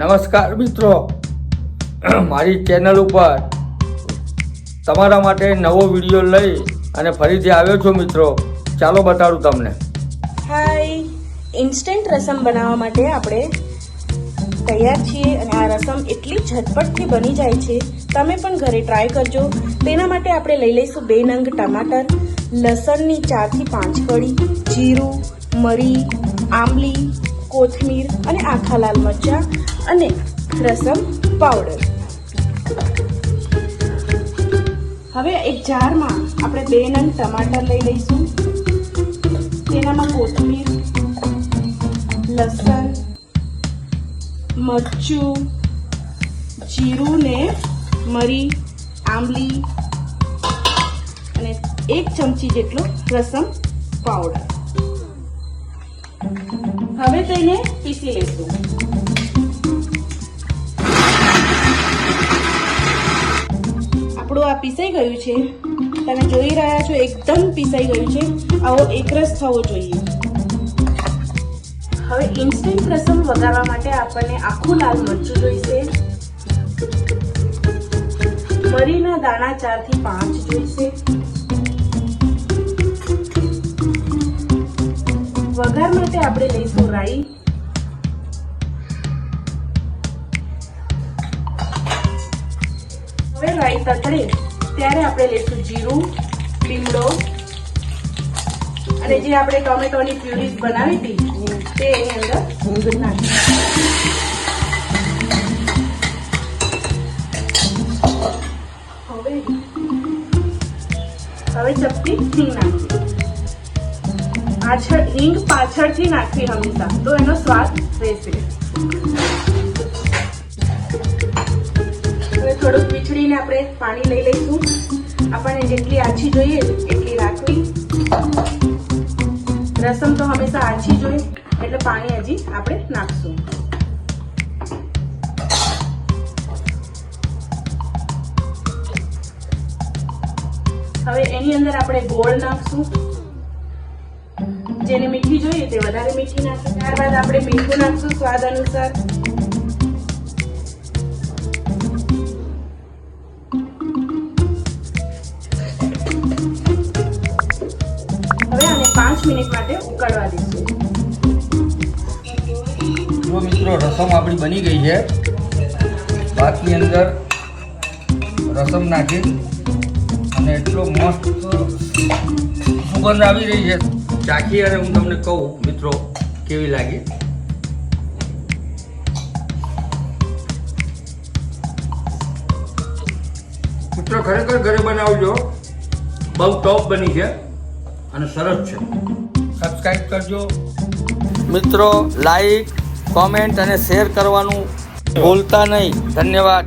નમસ્કાર મિત્રો. મારી ચેનલ ઉપર તમારા માટે નવો વીડિયો લઈ અને ફરીથી આવ્યો છું મિત્રો. ચાલો બતાડું તમને. હાય ઇન્સ્ટન્ટ રસમ બનાવવા માટે આપણે તૈયાર છીએ અને આ રસમ એટલી ઝટપટથી બની જાય છે. તમે પણ ઘરે ટ્રાય કરજો. તેના માટે આપણે લઈ લઈશું બે નંગ ટમાટર, લસણની ચારથી પાંચ કળી, જીરું, મરી, આંબલી કોથમીર અને આખા લાલ મરચાં અને રસમ પાવડર હવે એક જારમાં આપણે બે નંગ ટમાટર લઈ લઈશું. તેનામાં કોથમીર, લસણ, મરચું, જીરું ને મરી, આંબલી અને એક ચમચી જેટલો રસમ પાવડર તેને પીસી લેશું. આપણું આ પીસાઈ ગયું છે. તમે જોઈ રહ્યા છો, એકદમ પીસાઈ ગયું છે. આવો એકરસ થવો જોઈએ. હવે ઇન્સ્ટન્ટ રસમ વગાડવા માટે આપણને આખું લાલ મરચું જોઈશે. મરીના દાણા ચારથી પાંચ જોઈશે. વઘાર માટે આપણે લઈશું રાઈ. હવે રાઈ તતડે, ત્યારે આપણે લઈશું જીરું, લીમડો, અને જે આપણે ટોમેટોની પ્યુરી બનાવી હતી, તે એની અંદર નાખી હવે ચપટી હિંગ નાખી પાછળ હિંગ પાછળથી નાખવી હંમેશા. તો એનો સ્વાદ રહેશે. હવે થોડુંક વીછળીને આપણે પાણી લઈ લઈશું. આપણને જેટલી આછી જોઈએ એટલી રાખવી. રસમ તો હંમેશા આછી જોઈએ, એટલે પાણી હજી આપણે નાખશું. હવે એની અંદર આપણે ગોળ નાખશું. જેને મીઠી જોઈએ તે વધારે મીઠી નાખશું ત્યારબાદ આપણે મીઠું નાખશું સ્વાદ અનુસાર. પાંચ મિનિટ માટે ઉકળવા દઈશું. મિત્રો, રસમ આપણી બની ગઈ છે. ભાતની અંદર રસમ નાખી અને એટલો મસ્ત સુગંધ આવી રહી છે. ચાખી અને હું તમને કહું મિત્રો કેવી લાગી? મિત્રો ખરેખર ઘરે બનાવજો. બહુ ટોપ બની છે અને સરસ છે. સબસ્ક્રાઈબ કરજો. મિત્રો લાઈક કોમેન્ટ અને શેર કરવાનું ભૂલતા નહીં. ધન્યવાદ.